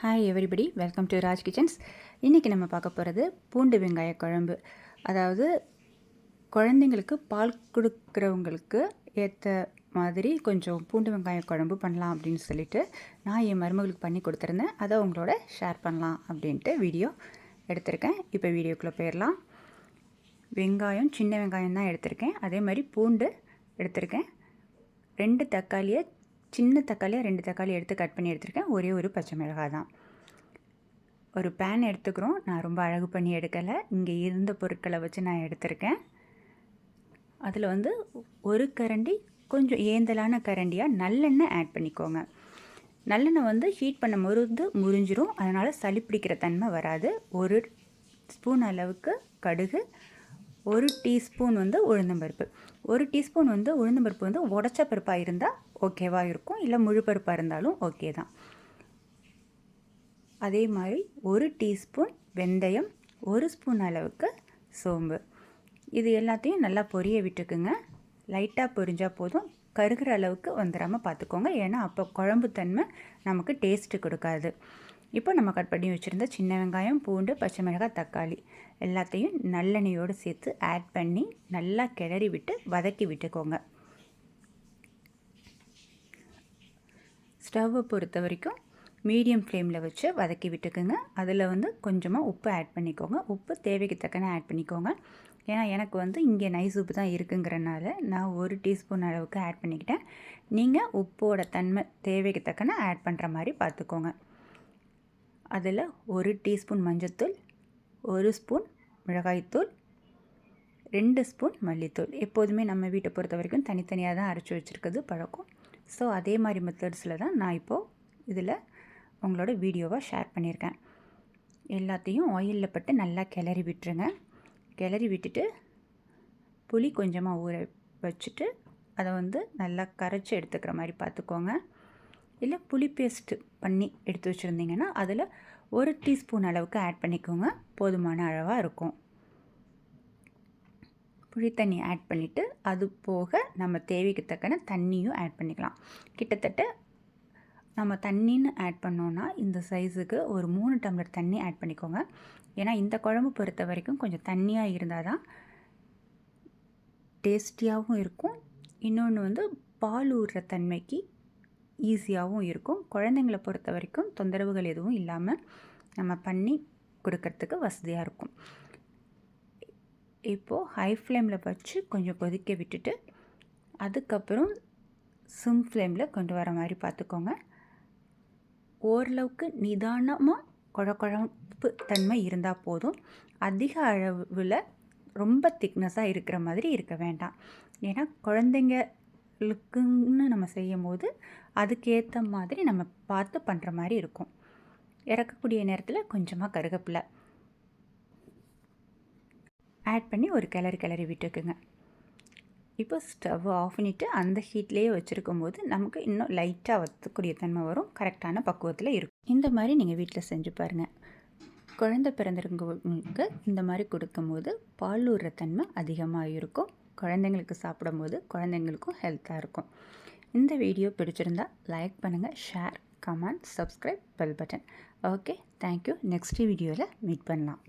Hi everybody welcome to Raj Kitchens இன்றைக்கி நம்ம பார்க்க போகிறது பூண்டு வெங்காய குழம்பு. அதாவது குழந்தைங்களுக்கு பால் கொடுக்குறவங்களுக்கு ஏற்ற மாதிரி கொஞ்சம் பூண்டு வெங்காய குழம்பு பண்ணலாம் அப்படின்னு சொல்லிட்டு நான் என் மருமகளுக்கு பண்ணி கொடுத்துருந்தேன். அதை உங்களோட ஷேர் பண்ணலாம் அப்படின்ட்டு வீடியோ எடுத்திருக்கேன். இப்போ வீடியோக்குள்ளே போயிடலாம். வெங்காயம் சின்ன வெங்காயம் தான் எடுத்திருக்கேன். அதே மாதிரி பூண்டு எடுத்திருக்கேன். ரெண்டு தக்காளியை சின்ன தக்காளியாக ரெண்டு தக்காளி எடுத்து கட் பண்ணி எடுத்திருக்கேன். ஒரே ஒரு பச்சை மிளகாய் தான். ஒரு பேன் எடுத்துக்கிறோம். நான் ரொம்ப அழகு பண்ணி எடுக்கலை. இங்கே இருந்த பொருட்களை வச்சு நான் எடுத்திருக்கேன். அதில் வந்து ஒரு கரண்டி கொஞ்சம் ஏந்தலான கரண்டியாக நல்லெண்ணெய் ஆட் பண்ணிக்கோங்க. நல்லெண்ணெய் வந்து ஹீட் பண்ண முருந்து முறிஞ்சிரும். அதனால் சளி பிடிக்கிற தன்மை வராது. ஒரு ஸ்பூன் அளவுக்கு கடுகு ஒரு டீஸ்பூன் வந்து உளுந்தம்பருப்பு ஒரு டீஸ்பூன் வந்து உளுந்தம்பருப்பு வந்து உடச்ச பருப்பாக இருந்தால் ஓகேவாக இருக்கும். இல்லை முழு பருப்பாக இருந்தாலும் ஓகே தான். அதே மாதிரி ஒரு டீஸ்பூன் வெந்தயம் ஒரு ஸ்பூன் அளவுக்கு சோம்பு. இது எல்லாத்தையும் நல்லா பொரிய விட்டுக்குங்க. லைட்டாக பொரிஞ்சால் போதும். கருகிற அளவுக்கு வந்துடாமல் பார்த்துக்கோங்க ஏன்னா அப்போ குழம்பு தன்மை நமக்கு டேஸ்ட்டு கொடுக்காது. இப்போ நம்ம கட் பண்ணி வச்சுருந்த சின்ன வெங்காயம் பூண்டு பச்சை மிளகாய் தக்காளி எல்லாத்தையும் நல்லெண்ணெயோடு சேர்த்து ஆட் பண்ணி நல்லா கிளறி விட்டு வதக்கி விட்டுக்கோங்க. ஸ்டவ்வை பொறுத்த வரைக்கும் மீடியம் ஃப்ளேமில் வச்சு வதக்கி விட்டுக்குங்க. அதில் வந்து கொஞ்சமாக உப்பு ஆட் பண்ணிக்கோங்க. உப்பு தேவைக்கு தக்கன ஆட் பண்ணிக்கோங்க. ஏன்னா எனக்கு வந்து இங்கே நைஸ் உப்பு தான் இருக்குங்கிறனால நான் ஒரு டீஸ்பூன் அளவுக்கு ஆட் பண்ணிக்கிட்டேன். நீங்கள் உப்போட தன்மை தேவைக்கு தக்கன ஆட் பண்ணுற மாதிரி பார்த்துக்கோங்க. அதில் ஒரு டீஸ்பூன் மஞ்சத்தூள் ஒரு ஸ்பூன் மிளகாய்த்தூள் ரெண்டு ஸ்பூன் மல்லித்தூள். எப்போதுமே நம்ம வீட்டை பொறுத்த வரைக்கும் தனித்தனியாக தான் அரைச்சி வச்சுருக்குது பழக்கம். ஸோ அதே மாதிரி மெத்தட்ஸில் தான் நான் இப்போது இதில் உங்களோட வீடியோவாக ஷேர் பண்ணியிருக்கேன். எல்லாத்தையும் ஆயிலில் பட்டு நல்லா கிளறி விட்டுருங்க. கிளறி விட்டுட்டு புளி கொஞ்சமாக ஊற வச்சுட்டு அதை வந்து நல்லா கரைச்சி எடுத்துக்கிற மாதிரி பார்த்துக்கோங்க. இல்லை புளி பேஸ்ட்டு பண்ணி எடுத்து வச்சுருந்தீங்கன்னா அதில் ஒரு டீஸ்பூன் அளவுக்கு ஆட் பண்ணிக்கோங்க. போதுமான அளவாக இருக்கும். புளி தண்ணி ஆட் பண்ணிவிட்டு அது போக நம்ம தேவைக்கு தக்கன தண்ணியும் ஆட் பண்ணிக்கலாம். கிட்டத்தட்ட நம்ம தண்ணின்னு ஆட் பண்ணோன்னா இந்த சைஸுக்கு ஒரு மூணு டம்ளர் தண்ணி ஆட் பண்ணிக்கோங்க. ஏன்னா இந்த குழம்பு பொறுத்த வரைக்கும் கொஞ்சம் தண்ணியாக இருந்தால் தான் டேஸ்டியாகவும் இருக்கும். இன்னொன்று வந்து பால் ஊறுற தன்மைக்கு ஈஸியாகவும் இருக்கும். குழந்தைங்கள பொறுத்த வரைக்கும் தொந்தரவுகள் எதுவும் இல்லாமல் நம்ம பண்ணி கொடுக்கறதுக்கு வசதியாக இருக்கும். இப்போது ஹை ஃப்ளேமில் வச்சு கொஞ்சம் கொதிக்க விட்டுட்டு அதுக்கப்புறம் சிம் ஃப்ளேமில் கொண்டு வர மாதிரி பார்த்துக்கோங்க. ஓரளவுக்கு நிதானமாக குழக்குழப்பு தன்மை இருந்தால் போதும். அதிக அளவில் ரொம்ப திக்னஸாக இருக்கிற மாதிரி இருக்க வேண்டாம். ஏன்னா குழந்தைங்க குழந்தைங்களுக்குன்னு நம்ம செய்யும் போது அதுக்கேற்ற மாதிரி நம்ம பார்த்து பண்ணுற மாதிரி இருக்கும். இறக்கக்கூடிய நேரத்தில் கொஞ்சமாக கருகப்பில்லை ஆட் பண்ணி ஒரு கிளறி கிளறி விட்டுக்குங்க. இப்போ ஸ்டவ் ஆஃப் பண்ணிவிட்டு அந்த ஹீட்லேயே வச்சுருக்கும் போது நமக்கு இன்னும் லைட்டாக வத்தக்கூடிய தன்மை வரும். கரெக்டான பக்குவத்தில் இருக்கும். இந்த மாதிரி நீங்கள் வீட்டில் செஞ்சு பாருங்கள் குழந்த பிறந்திருக்கவங்களுக்கு இந்த மாதிரி கொடுக்கும்போது பால் ஊறுற தன்மை அதிகமாக இருக்கும். குழந்தைங்களுக்கு சாப்பிடும்போது குழந்தைங்களுக்கும் ஹெல்த்தாக இருக்கும். இந்த வீடியோ பிடிச்சிருந்தால் லைக் பண்ணுங்கள் share comment subscribe bell button okay thank you next வீடியோவில் மீட் பண்ணலாம்.